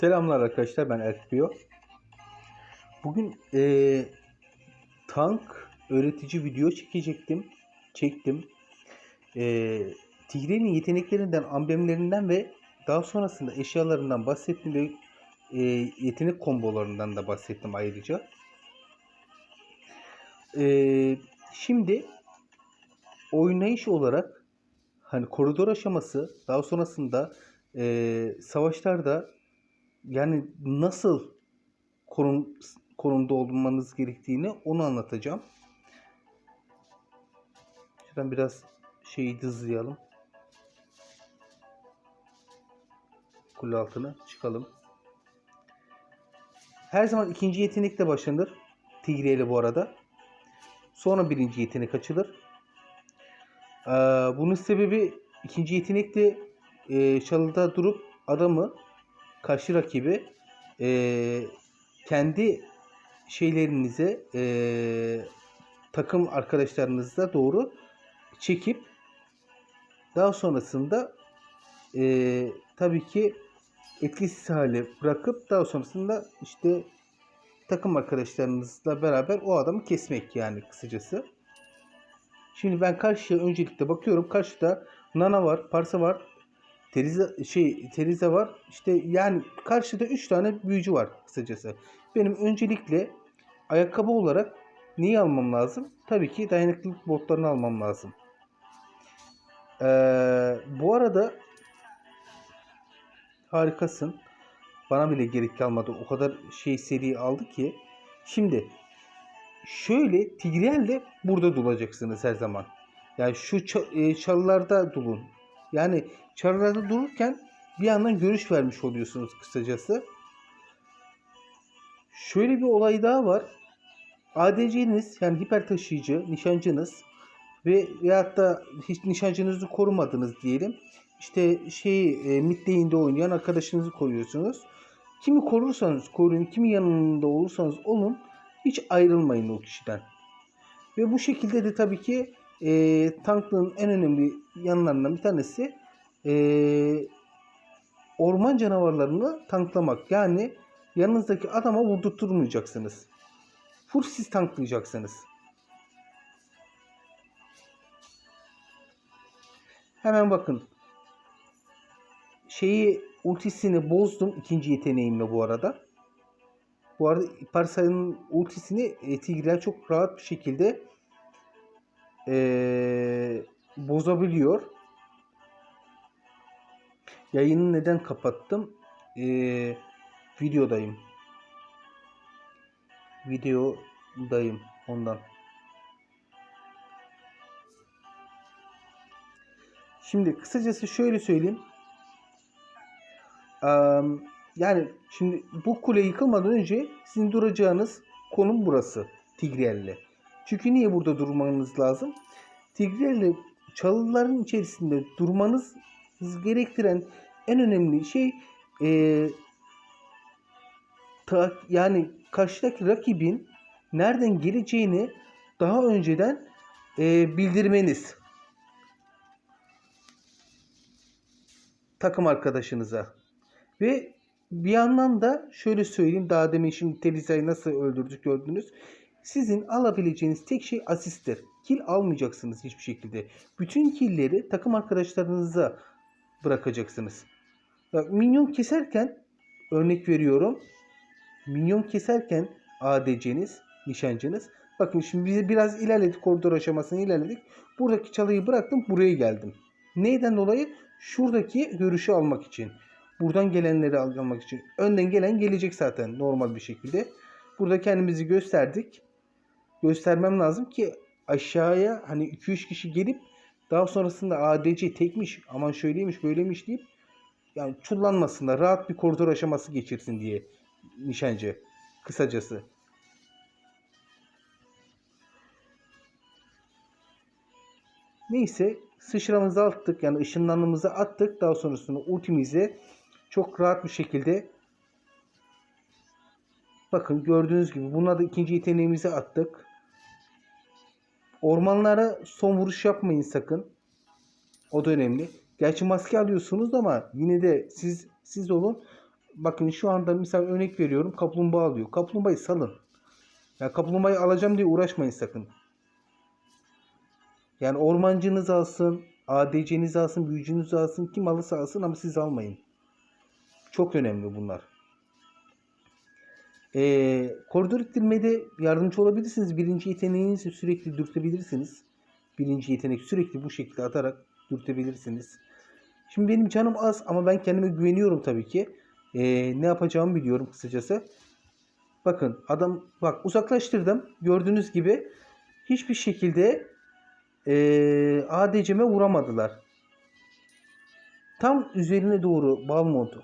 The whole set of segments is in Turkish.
Selamlar arkadaşlar ben Erkbio. Bugün eee, tank öğretici video çekecektim. Çektim. Eee Tigre'nin yeteneklerinden, amblemlerinden ve daha sonrasında eşyalarından bahsettim ve eee, yetenek kombolarından da bahsettim ayrıca. Eee, şimdi oynayış olarak hani koridor aşaması daha sonrasında eee, savaşlarda yani nasıl korun, konumda olmanız gerektiğini onu anlatacağım. Şuradan biraz şeyi hızlayalım. Kule altına çıkalım. Her zaman ikinci yetenekle başlanır. Tigre ile bu arada. Sonra birinci yetenek açılır. Ee, bunun sebebi ikinci yetenekte e, çalıda durup adamı karşı rakibi eee, kendi şeylerinize eee, takım arkadaşlarınıza doğru çekip daha sonrasında eee, tabii ki etkisiz hale bırakıp daha sonrasında işte takım arkadaşlarınızla beraber o adamı kesmek yani kısacası. Şimdi ben karşıya öncelikle bakıyorum. Karşıda Nana var, Parsa var, Terize şey Terize var. İşte yani karşıda 3 tane büyücü var kısacası. Benim öncelikle ayakkabı olarak neyi almam lazım? Tabii ki dayanıklılık botlarını almam lazım. Ee, bu arada harikasın. Bana bile gerek kalmadı. O kadar şey seri aldı ki. Şimdi şöyle Tigreal'le burada dolacaksınız her zaman. Yani şu e, çalılarda durun. Yani çarlarda dururken bir yandan görüş vermiş oluyorsunuz kısacası. Şöyle bir olay daha var. ADC'niz yani hiper taşıyıcı, nişancınız ve veyahut da hiç nişancınızı korumadınız diyelim. İşte şey e, mid lane'de oynayan arkadaşınızı koruyorsunuz. Kimi korursanız koruyun, kimi yanında olursanız olun hiç ayrılmayın o kişiden. Ve bu şekilde de tabii ki e, tanklığın en önemli yanlarından bir tanesi e, orman canavarlarını tanklamak. Yani yanınızdaki adama vurdurtturmayacaksınız. Full siz tanklayacaksınız. Hemen bakın. Şeyi ultisini bozdum ikinci yeteneğimle bu arada. Bu arada Parsa'nın ultisini e, çok rahat bir şekilde e, bozabiliyor. Yayını neden kapattım? E, videodayım. Videodayım ondan. Şimdi kısacası şöyle söyleyeyim. Am, yani şimdi bu kule yıkılmadan önce sizin duracağınız konum burası Tigreal'le. Çünkü niye burada durmanız lazım? Tigreal'le çalıların içerisinde durmanız gerektiren en önemli şey e, ta- yani karşıdaki rakibin nereden geleceğini daha önceden e, bildirmeniz. Takım arkadaşınıza. Ve bir yandan da şöyle söyleyeyim daha demin şimdi Telisa'yı nasıl öldürdük gördünüz. Sizin alabileceğiniz tek şey asisttir. Kill almayacaksınız hiçbir şekilde. Bütün killleri takım arkadaşlarınıza bırakacaksınız. Ya, minyon keserken örnek veriyorum. Minyon keserken ADC'niz, nişancınız. Bakın şimdi bize biraz ilerledik koridor aşamasını ilerledik. Buradaki çalıyı bıraktım buraya geldim. Neyden dolayı? Şuradaki görüşü almak için. Buradan gelenleri almak için. Önden gelen gelecek zaten normal bir şekilde. Burada kendimizi gösterdik. Göstermem lazım ki aşağıya hani 2-3 kişi gelip daha sonrasında ADC tekmiş aman şöyleymiş böyleymiş deyip yani çullanmasınlar. Rahat bir koridor aşaması geçirsin diye nişancı. Kısacası. Neyse sıçramızı attık yani ışınlanmamızı attık. Daha sonrasında ultimizi çok rahat bir şekilde bakın gördüğünüz gibi buna da ikinci yeteneğimizi attık. Ormanlara son vuruş yapmayın sakın. O da önemli. Gerçi maske alıyorsunuz ama yine de siz siz olun. bakın şu anda misal örnek veriyorum kaplumbağa alıyor. Kaplumbağayı salın. Ya kaplumbağayı alacağım diye uğraşmayın sakın. Yani ormancınız alsın, ADC'niz alsın, büyücünüz alsın, kim alırsa alsın ama siz almayın. Çok önemli bunlar. Ee, koridor ittirmede yardımcı olabilirsiniz. Birinci yeteneğinizi sürekli dürtebilirsiniz. Birinci yetenek sürekli bu şekilde atarak dürtebilirsiniz. Şimdi benim canım az ama ben kendime güveniyorum tabii ki. Ee, ne yapacağımı biliyorum kısacası. Bakın adam bak uzaklaştırdım. Gördüğünüz gibi hiçbir şekilde ee, ADC'me vuramadılar. Tam üzerine doğru Balmont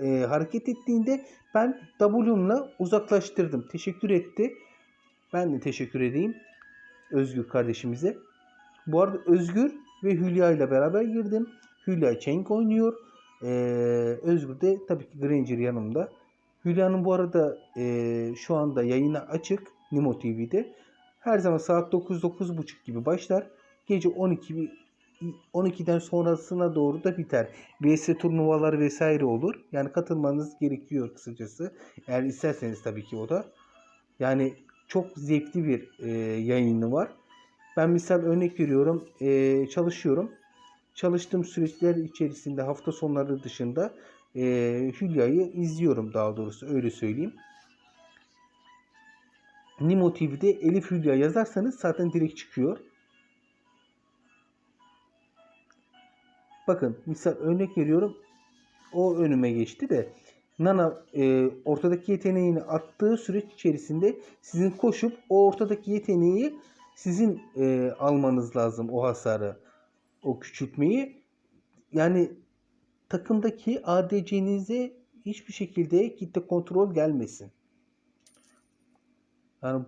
e, hareket ettiğinde ben W'mla uzaklaştırdım. Teşekkür etti. Ben de teşekkür edeyim Özgür kardeşimize. Bu arada Özgür ve Hülya ile beraber girdim. Hülya Çenk oynuyor. Ee, Özgür de tabii ki Granger yanımda. Hülya'nın bu arada ee, şu anda yayını açık Nimo TV'de. Her zaman saat 9-9.30 gibi başlar. Gece 12 bi- 12'den sonrasına doğru da biter. VS turnuvaları vesaire olur. Yani katılmanız gerekiyor kısacası. Eğer isterseniz tabii ki o da. Yani çok zevkli bir e, yayını var. Ben misal örnek veriyorum. e, çalışıyorum. Çalıştığım süreçler içerisinde hafta sonları dışında e, Hülya'yı izliyorum daha doğrusu öyle söyleyeyim. Nimo TV'de Elif Hülya yazarsanız zaten direkt çıkıyor. Bakın misal örnek veriyorum. O önüme geçti de Nana e, ortadaki yeteneğini attığı süreç içerisinde sizin koşup o ortadaki yeteneği sizin e, almanız lazım o hasarı. O küçültmeyi. Yani takımdaki ADC'nize hiçbir şekilde kitle kontrol gelmesin. Yani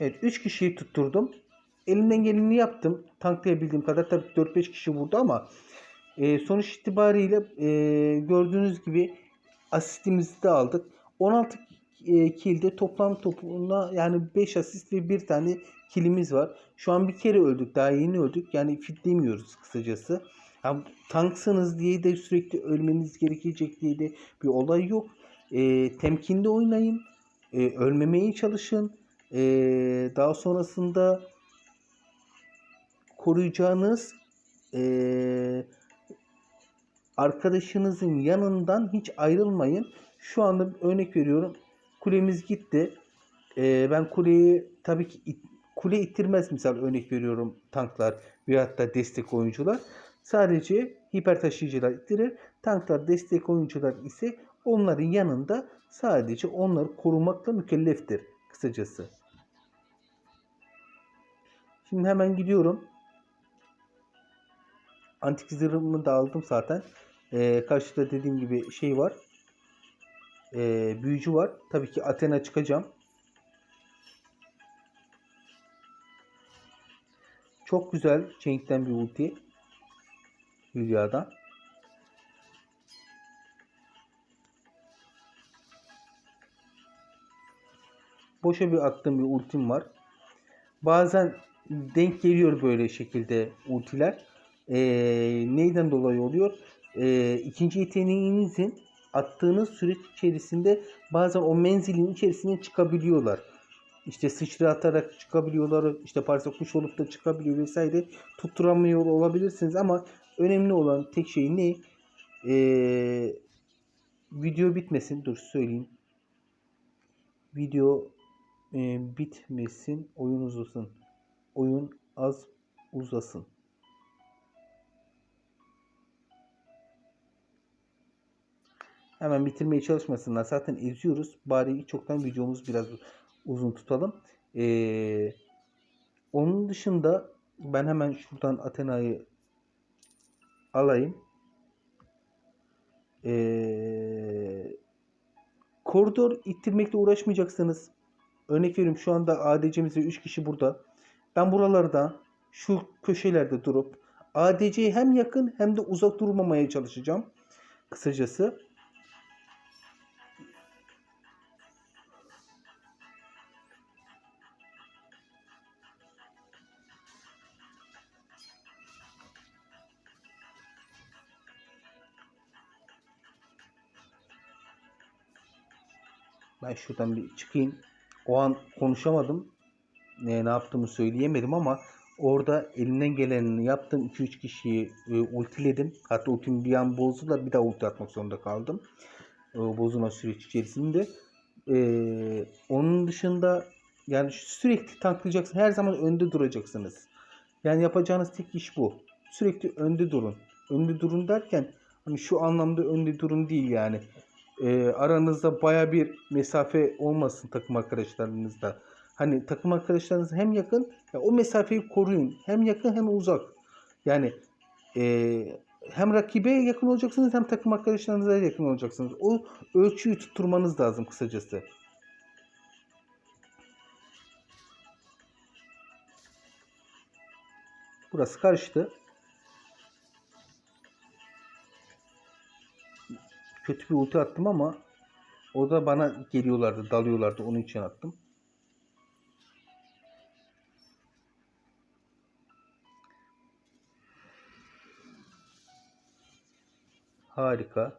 Evet 3 kişiyi tutturdum. Elimden geleni yaptım. Tanklayabildiğim kadar tabii 4-5 kişi vurdu ama e, sonuç itibariyle e, gördüğünüz gibi asistimizi de aldık. 16 e, kilde toplam topuna yani 5 asist ve bir tane kilimiz var. Şu an bir kere öldük. Daha yeni öldük. Yani fitlemiyoruz kısacası. Yani tanksınız diye de sürekli ölmeniz gerekecek diye de bir olay yok. E, temkinli oynayın. E, ölmemeye çalışın. E, daha sonrasında koruyacağınız e, arkadaşınızın yanından hiç ayrılmayın. Şu anda örnek veriyorum. Kulemiz gitti. E, ben kuleyi tabii ki it- kule ittirmez misal örnek veriyorum tanklar veyahut da destek oyuncular. Sadece hiper taşıyıcılar ittirir. Tanklar destek oyuncular ise onların yanında sadece onları korumakla mükelleftir kısacası. Şimdi hemen gidiyorum. Antik zırhımı da aldım zaten. Ee, karşıda dediğim gibi şey var. Ee, büyücü var. Tabii ki Athena çıkacağım. Çok güzel Cenk'ten bir ulti. Hülya'dan. Boşa bir attığım bir ultim var. Bazen denk geliyor böyle şekilde ultiler. Ee, neyden dolayı oluyor? Ee, ikinci yeteneğinizin attığınız süreç içerisinde bazen o menzilin içerisine çıkabiliyorlar. İşte sıçra atarak çıkabiliyorlar. işte parça kuş olup da çıkabiliyor vesaire. Tutturamıyor olabilirsiniz ama önemli olan tek şey ne? Ee, video bitmesin. Dur söyleyeyim. Video e, bitmesin. Oyun uzasın. Oyun az uzasın. Hemen bitirmeye çalışmasınlar. Zaten eziyoruz. Bari çoktan videomuz biraz uzun tutalım. Ee, onun dışında ben hemen şuradan Athena'yı alayım. Ee, koridor ittirmekle uğraşmayacaksınız. Örnek veriyorum şu anda ADC'mizde 3 kişi burada. Ben buralarda şu köşelerde durup ADC'ye hem yakın hem de uzak durmamaya çalışacağım. Kısacası. Ben şuradan bir çıkayım. O an konuşamadım. Ne, ne yaptığımı söyleyemedim ama orada elimden gelenini yaptım. 2-3 kişiyi e, ultiledim. Hatta ultimi bir an bozdular. Bir daha ulti atmak zorunda kaldım. O bozulma süreç içerisinde. Ee, onun dışında yani sürekli tanklayacaksınız. Her zaman önde duracaksınız. Yani yapacağınız tek iş bu. Sürekli önde durun. Önde durun derken hani şu anlamda önde durun değil yani. Ee, aranızda baya bir mesafe olmasın takım arkadaşlarınızda. Hani takım arkadaşlarınız hem yakın ya o mesafeyi koruyun. Hem yakın hem uzak. Yani ee, hem rakibe yakın olacaksınız hem takım arkadaşlarınıza yakın olacaksınız. O ölçüyü tutturmanız lazım kısacası. Burası karıştı. Kötü bir ulti attım ama o da bana geliyorlardı, dalıyorlardı. Onun için attım. Harika.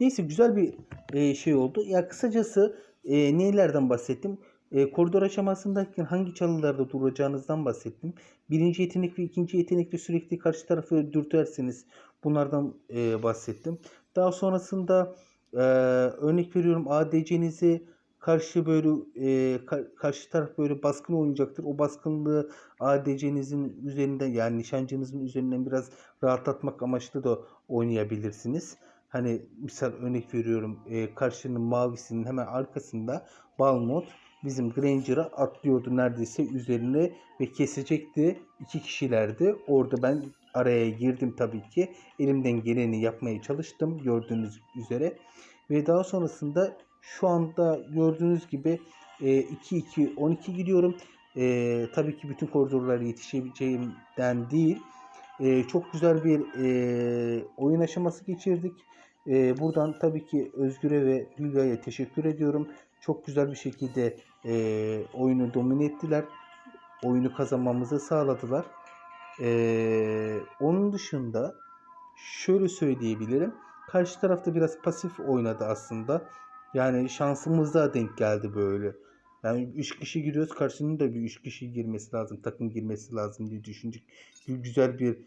Neyse güzel bir e, şey oldu. Ya kısacası e, nelerden bahsettim? E, koridor aşamasındayken hangi çalılarda duracağınızdan bahsettim. Birinci yetenek ve ikinci yetenekte sürekli karşı tarafı dürterseniz bunlardan e, bahsettim. Daha sonrasında e, örnek veriyorum ADC'nizi karşı böyle e, ka- karşı taraf böyle baskın oynayacaktır. O baskınlığı ADC'nizin üzerinden yani nişancınızın üzerinden biraz rahatlatmak amaçlı da oynayabilirsiniz. Hani misal örnek veriyorum e, karşının mavisinin hemen arkasında Balmont bizim Granger'a atlıyordu neredeyse üzerine ve kesecekti. İki kişilerdi. Orada ben araya girdim tabii ki. Elimden geleni yapmaya çalıştım gördüğünüz üzere. Ve daha sonrasında şu anda gördüğünüz gibi e, 2-2-12 gidiyorum. E, tabii ki bütün koridorlara yetişebileceğimden değil. E, çok güzel bir e, oyun aşaması geçirdik. E, buradan tabii ki Özgür'e ve Hülya'ya teşekkür ediyorum. Çok güzel bir şekilde e, oyunu domine ettiler. Oyunu kazanmamızı sağladılar. E, onun dışında şöyle söyleyebilirim. Karşı tarafta biraz pasif oynadı aslında. Yani şansımıza denk geldi böyle. Yani 3 kişi giriyoruz. Karşının da bir 3 kişi girmesi lazım. Takım girmesi lazım diye düşündük. Güzel bir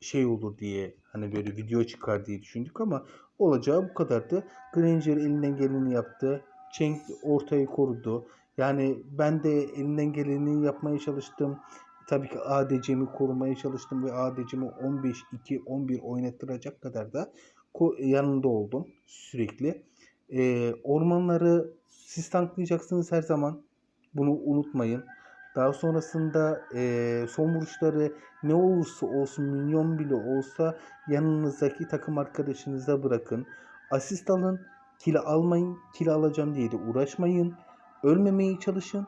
şey olur diye hani böyle video çıkar diye düşündük ama olacağı bu kadardı. Granger elinden geleni yaptı. Cenk ortayı korudu. Yani ben de elinden geleni yapmaya çalıştım. Tabii ki ADC'mi korumaya çalıştım ve ADC'mi 15-2-11 oynattıracak kadar da yanında oldum sürekli. Ee, ormanları siz tanklayacaksınız her zaman. Bunu unutmayın. Daha sonrasında e, son vuruşları ne olursa olsun minyon bile olsa yanınızdaki takım arkadaşınıza bırakın. Asist alın. Kilo almayın. Kilo alacağım diye de uğraşmayın. Ölmemeye çalışın.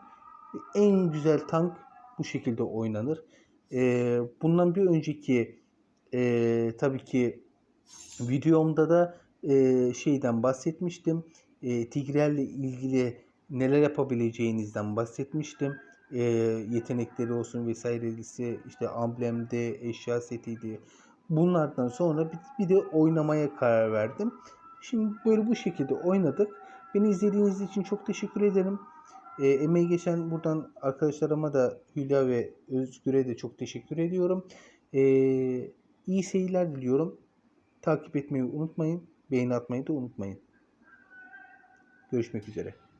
En güzel tank bu şekilde oynanır. E, bundan bir önceki e, tabii ki videomda da e, şeyden bahsetmiştim. E, Tigrel'le ilgili neler yapabileceğinizden bahsetmiştim. E, yetenekleri olsun vesairesi işte amblemde, eşya setiydi. Bunlardan sonra bir, bir de oynamaya karar verdim. Şimdi böyle bu şekilde oynadık. Beni izlediğiniz için çok teşekkür ederim. E, emeği geçen buradan arkadaşlarıma da Hülya ve Özgür'e de çok teşekkür ediyorum. E, iyi seyirler diliyorum. Takip etmeyi unutmayın. Beğeni atmayı da unutmayın. Görüşmek üzere.